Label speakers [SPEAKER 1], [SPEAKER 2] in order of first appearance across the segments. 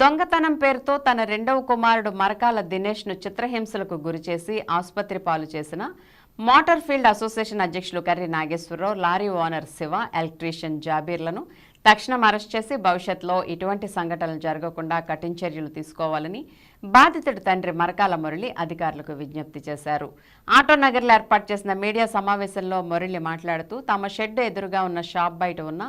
[SPEAKER 1] దొంగతనం పేరుతో తన రెండవ కుమారుడు మరకాల దినేష్ను చిత్రహింసలకు గురిచేసి ఆసుపత్రి పాలు చేసిన మోటార్ ఫీల్డ్ అసోసియేషన్ అధ్యక్షులు Karri Nageswararao lorry owner Shiva electrician జాబీర్లను తక్షణం అరెస్ట్ చేసి భవిష్యత్తులో ఇటువంటి సంఘటనలు జరగకుండా కఠిన చర్యలు తీసుకోవాలని బాధితుడి తండ్రి మరకాల మురళి అధికారులకు విజ్ఞప్తి చేశారు. ఆటో నగర్లో ఏర్పాటు చేసిన మీడియా సమావేశంలో మురళి మాట్లాడుతూ తమ షెడ్ ఎదురుగా ఉన్న షాప్ బయట ఉన్న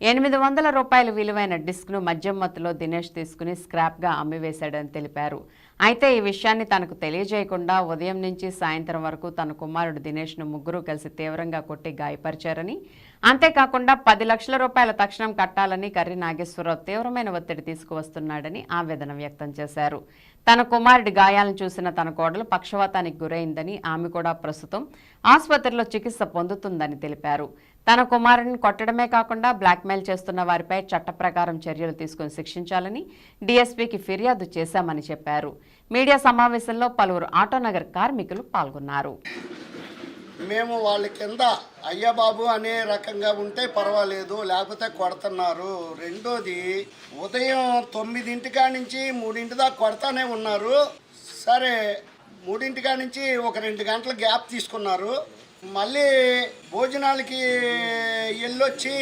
[SPEAKER 1] ఎనిమిది వందల రూపాయల విలువైన డిస్క్ను మద్యం మత్తులో దినేష్ తీసుకుని స్క్రాప్గా అమ్మివేశాడని తెలిపారు. అయితే ఈ విషయాన్ని తనకు తెలియజేయకుండా ఉదయం నుంచి సాయంత్రం వరకు తన కుమారుడు దినేష్ను ముగ్గురు కలిసి తీవ్రంగా కొట్టి గాయపరిచారని అంతేకాకుండా పది లక్షల రూపాయల తక్షణం కట్టాలని కర్రి నాగేశ్వరరావు తీవ్రమైన ఒత్తిడి తీసుకువస్తున్నాడని ఆవేదన వ్యక్తం చేశారు. తన కుమారుడి గాయాలను చూసిన తన కోడలు పక్షవాతానికి గురైందని ఆమె కూడా ప్రస్తుతం ఆసుపత్రిలో చికిత్స పొందుతుందని తెలిపారు. తన కుమారుడిని కొట్టడమే కాకుండా బ్లాక్మెయిల్ చేస్తున్న వారిపై చట్ట ప్రకారం చర్యలు తీసుకుని శిక్షించాలని డీఎస్పీకి ఫిర్యాదు చేశామని చెప్పారు. మీడియా సమావేశంలో పలువురు ఆటోనగర్ కార్మికులు పాల్గొన్నారు.
[SPEAKER 2] మేము వాళ్ళ కింద అయ్యబాబు అనే రకంగా ఉంటే పర్వాలేదు లేకపోతే కొడుతున్నారు. రెండోది ఉదయం తొమ్మిదింటికా నుంచి మూడింటి దాకా కొడతానే ఉన్నారు. సరే మూడింటికా నుంచి ఒక రెండు గంటల గ్యాప్ తీసుకున్నారు. మళ్ళీ భోజనాలకి వెళ్ళొచ్చి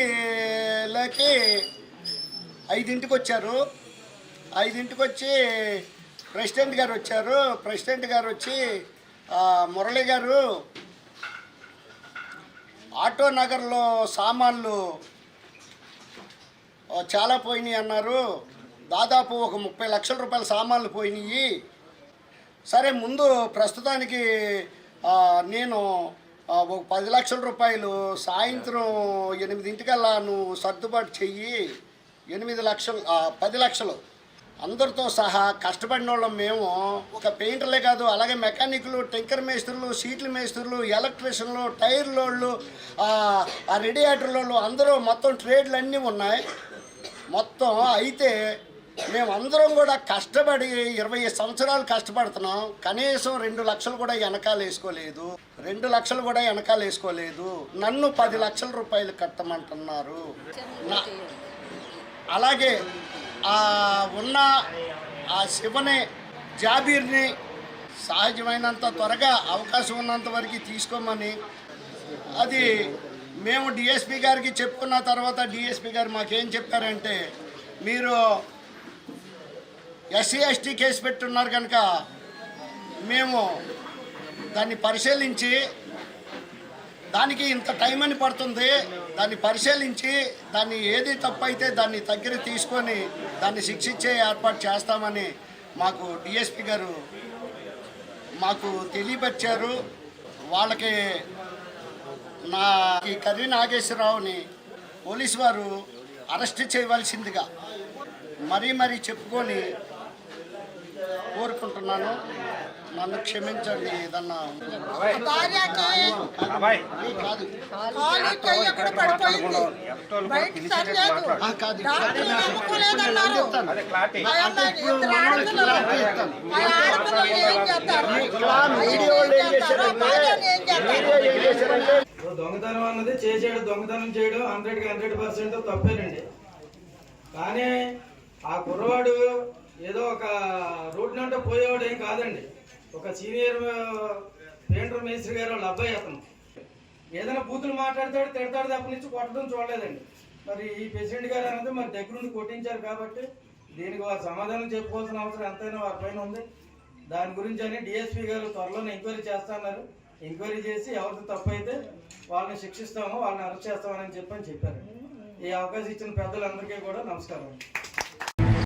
[SPEAKER 2] లేకి ఐదింటికి వచ్చారు. ఐదింటికి వచ్చి ప్రెసిడెంట్ గారు వచ్చారు. ప్రెసిడెంట్ గారు వచ్చి మురళి గారు ఆటో నగర్లో సామాన్లు చాలా పోయినాయి అన్నారు. దాదాపు ఒక ముప్పై లక్షల రూపాయల సామాన్లు పోయినాయి. సరే ముందు ప్రస్తుతానికి నేను ఒక పది లక్షల రూపాయలు సాయంత్రం ఎనిమిదింటికల్లా నువ్వు సర్దుబాటు చెయ్యి. ఎనిమిది లక్షలు పది లక్షలు. అందరితో సహా కష్టపడిన వాళ్ళం మేము. ఒక పెయింటర్లే కాదు అలాగే మెకానిక్లు టెంకర్ మేస్త్రులు సీట్ల మేస్త్రులు ఎలక్ట్రీషియన్లు టైర్ లోళ్ళు లోళ్ళు అందరూ మొత్తం ట్రేడ్లు అన్నీ ఉన్నాయి. మొత్తం అయితే మేమందరం కూడా కష్టపడి ఇరవై సంవత్సరాలు కష్టపడుతున్నాం. కనీసం రెండు లక్షలు కూడా వెనకాల వేసుకోలేదు. రెండు లక్షలు కూడా వెనకాల వేసుకోలేదు. నన్ను పది లక్షల రూపాయలు కట్టమంటున్నారు. అలాగే ఉన్న ఆ శివని జాబీర్ని సహజమైనంత త్వరగా అవకాశం ఉన్నంత వరకు తీసుకోమని అది మేము డిఎస్పి గారికి చెప్పుకున్న తర్వాత డిఎస్పి గారు మాకేం చెప్పారంటే మీరు ఎస్సీ ఎస్టీ కేసు పెట్టున్నారు కనుక మేము దాన్ని పరిశీలించి దానికి ఇంత టైం అని పడుతుంది దాన్ని పరిశీలించి దాన్ని ఏది తప్పు అయితే దాన్ని దగ్గర తీసుకొని దాన్ని శిక్షించే ఏర్పాటు చేస్తామని మాకు డిఎస్పి గారు మాకు తెలియపరిచారు. వాళ్ళకి నా ఈ కర్రీ నాగేశ్వరరావుని పోలీసు వారు అరెస్ట్ చేయవలసిందిగా మరీ మరీ చెప్పుకొని కోరుకుంటున్నాను. నన్ను క్షమించండి ఏదన్నా
[SPEAKER 3] దొంగతనం అన్నది చేసేయడం దొంగతనం చేయడం హండ్రెడ్కి హండ్రెడ్ పర్సెంట్ తప్పేనండి. కానీ ఆ కుర్రవాడు ఏదో ఒక రోడ్ నుండి పోయేవాడు ఏం కాదండి. ఒక సీనియర్ పెయింటర్ మేస్త్రి గారు వాళ్ళ అబ్బాయి అతను. ఏదైనా బూతులు మాట్లాడతాడు తిడతాడు తప్ప నుంచి కొట్టడం చూడలేదండి. మరి ఈ ప్రెసిడెంట్ గారు అనేది మరి దగ్గరుండి కొట్టించారు కాబట్టి దీనికి వారు సమాధానం చెప్పుకోవాల్సిన అవసరం ఎంతైనా వారి పైన ఉంది. దాని గురించి అని డిఎస్పీ గారు త్వరలోనే ఎంక్వైరీ చేస్తున్నారు. ఎంక్వైరీ చేసి ఎవరికి తప్పు అయితే వాళ్ళని శిక్షిస్తాము వాళ్ళని అరెస్ట్ చేస్తామని చెప్పని చెప్పారు. ఈ అవకాశం ఇచ్చిన పెద్దలందరికీ కూడా నమస్కారం.